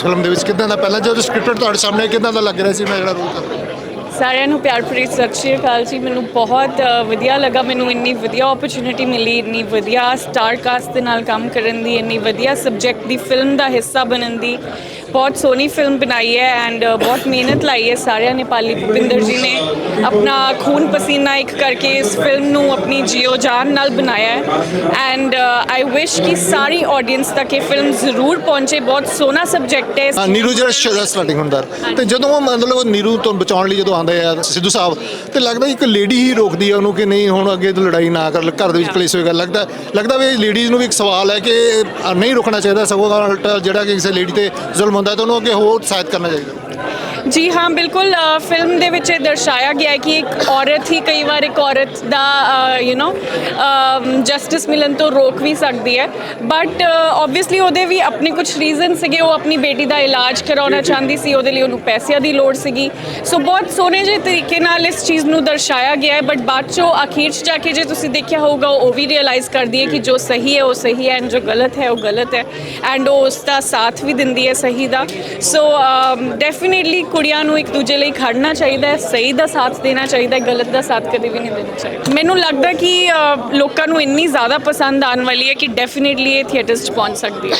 ਇਸ ਫਿਲਮ ਦੇ ਵਿੱਚ ਕਿਦਾਂ ਦਾ, ਪਹਿਲਾਂ ਜਦੋਂ ਸਕ੍ਰਿਪਟ ਤੁਹਾਡੇ ਸਾਹਮਣੇ ਕਿਦਾਂ ਦਾ ਲੱਗ ਰਿਹਾ ਸੀ, ਮੈਂ ਜਿਹੜਾ ਰੋਲ ਕਰ ਰਿਹਾ। ਸਾਰਿਆਂ ਨੂੰ ਪਿਆਰ ਭਰੀ ਸਤਿ ਸ਼੍ਰੀ ਅਕਾਲ ਜੀ। ਮੈਨੂੰ ਬਹੁਤ ਵਧੀਆ ਲੱਗਾ। ਮੈਨੂੰ ਇੰਨੀ ਵਧੀਆ ਓਪਰਚ्युनिटी ਮਿਲੀ ਇੰਨੀ ਵਧੀਆ ਸਟਾਰ ਕਾਸਟ ਦੇ ਨਾਲ ਕੰਮ ਕਰਨ ਦੀ ਇੰਨੀ ਵਧੀਆ ਸਬਜੈਕਟ ਦੀ ਫਿਲਮ ਦਾ ਹਿੱਸਾ ਬਣਨ ਦੀ। ਬਹੁਤ ਸੋਹਣੀ ਫਿਲਮ ਬਣਾਈ ਹੈ ਐਂਡ ਬਹੁਤ ਮਿਹਨਤ ਲਾਈ ਹੈ ਸਾਰਿਆਂ ਨੇ ਪਾਲੀ ਭੁਪਿੰਦਰ ਜੀ ਨੇ। ਆਪਣਾ ਖੂਨ ਪਸੀਨਾ ਇੱਕ ਕਰਕੇ ਇਸ ਫਿਲਮ ਨੂੰ ਆਪਣੀ ਜੀਓ ਜਾਨ ਨਾਲ ਬਣਾਇਆ ਹੈ। ਐਂਡ ਆਈ ਵਿਸ਼ ਕਿ ਸਾਰੀ ਆਡੀਅנס ਤੱਕ ਇਹ ਫਿਲਮ ਜ਼ਰੂਰ ਪਹੁੰਚੇ। ਬਹੁਤ ਸੋਹਣਾ ਸਬਜੈਕਟ ਹੈ ਨੀਰੂ ਜਿਹੜਾ ਸਟਾਰਟਿੰਗ ਹੁੰਦਾ। ਤੇ ਜਦੋਂ ਮਤਲਬ ਨੀਰੂ ਤੋਂ ਬਚਾਉਣ ਲਈ ਜਦੋਂ ਆਉਂਦੇ ਆ ਸਿੱਧੂ ਸਾਹਿਬ। ਤੇ ਲੱਗਦਾ ਇੱਕ ਲੇਡੀ ਹੀ ਰੋਕਦੀ ਆ ਉਹਨੂੰ ਕਿ ਨਹੀਂ ਹੁਣ ਅੱਗੇ ਤੋਂ ਲੜਾਈ ਨਾ ਕਰ ਘਰ ਦੇ ਵਿੱਚ ਕਲੇਸ਼ ਹੋਏਗਾ। ਲੱਗਦਾ ਲੱਗਦਾ ਵੀ ਲੇਡੀਜ਼ ਨੂੰ ਵੀ ਇੱਕ ਸਵਾਲ ਹੈ ਕਿ ਨਹੀਂ ਰੁਕਣਾ ਚਾਹੀਦਾ ਸਗੋਂ ਜਿਹੜਾ ਕਿ ਕਿਸੇ ਲੇਡੀ ਤੇ ਜ਼ੁਲਮ ਹੁੰਦਾ ਤਾਂ ਉਹਨੂੰ ਅੱਗੇ ਹੋਰ ਸਹਾਇਤ ਕਰਨਾ ਚਾਹੀਦਾ। ਜੀ ਹਾਂ ਬਿਲਕੁਲ ਫਿਲਮ ਦੇ ਵਿੱਚ ਇਹ ਦਰਸਾਇਆ ਗਿਆ ਹੈ ਕਿ ਇੱਕ ਔਰਤ ਹੀ ਕਈ ਵਾਰ ਇੱਕ ਔਰਤ ਦਾ ਯੂ نو ਜਸਟਿਸ ਮਿਲਣ ਤੋਂ ਰੋਕ ਵੀ ਸਕਦੀ ਹੈ। ਬਟ ਆਬਵੀਅਸਲੀ ਉਹਦੇ ਵੀ ਆਪਣੇ ਕੁਝ ਰੀਜ਼ਨ ਸੀਗੇ ਉਹ ਆਪਣੀ ਬੇਟੀ ਦਾ ਇਲਾਜ ਕਰਾਉਣਾ ਚਾਹੁੰਦੀ ਸੀ ਉਹਦੇ ਲਈ ਉਹਨੂੰ ਪੈਸਿਆਂ ਦੀ ਲੋੜ ਸੀਗੀ। ਸੋ ਬਹੁਤ ਸੋਹਣੇ ਜਿਹੇ ਤਰੀਕੇ ਨਾਲ ਇਸ ਚੀਜ਼ ਨੂੰ ਦਰਸਾਇਆ ਗਿਆ ਹੈ ਬਟ ਬਾਅਦ ਚੋਂ ਅਖੀਰ 'ਚ ਜਾ ਕੇ ਜੇ ਤੁਸੀਂ ਦੇਖਿਆ ਹੋਊਗਾ ਉਹ ਵੀ ਰਿਅਲਾਈਜ਼ ਕਰਦੀ ਹੈ ਕਿ ਜੋ ਸਹੀ ਹੈ ਉਹ ਸਹੀ ਹੈ ਐਂਡ ਜੋ ਗਲਤ ਹੈ ਉਹ ਗਲਤ ਹੈ। ਐਂਡ ਉਹ ਉਸ ਦਾ ਸਾਥ ਵੀ ਦਿੰਦੀ ਹੈ ਸਹੀ ਦਾ। ਸੋ ਡੈਫੀਨਿਟਲੀ ਕੁੜੀਆਂ ਨੂੰ ਇੱਕ ਦੂਜੇ ਲਈ ਖੜਨਾ ਚਾਹੀਦਾ ਹੈ ਸਹੀ ਦਾ ਸਾਥ ਦੇਣਾ ਚਾਹੀਦਾ ਹੈ ਗਲਤ ਦਾ ਸਾਥ ਕਦੇ ਵੀ ਨਹੀਂ ਦੇਣਾ ਚਾਹੀਦਾ। ਮੈਨੂੰ ਲੱਗਦਾ ਕਿ ਅ, ਲੋਕਾਂ ਨੂੰ ਇੰਨੀ ਜ਼ਿਆਦਾ ਪਸੰਦ ਆਉਣ ਵਾਲੀ ਹੈ ਕਿ ਡੈਫੀਨਿਟਲੀ ਇਹ ਥੀਏਟਰਸ 'ਚ ਪਹੁੰਚ ਸਕਦੀ ਹੈ।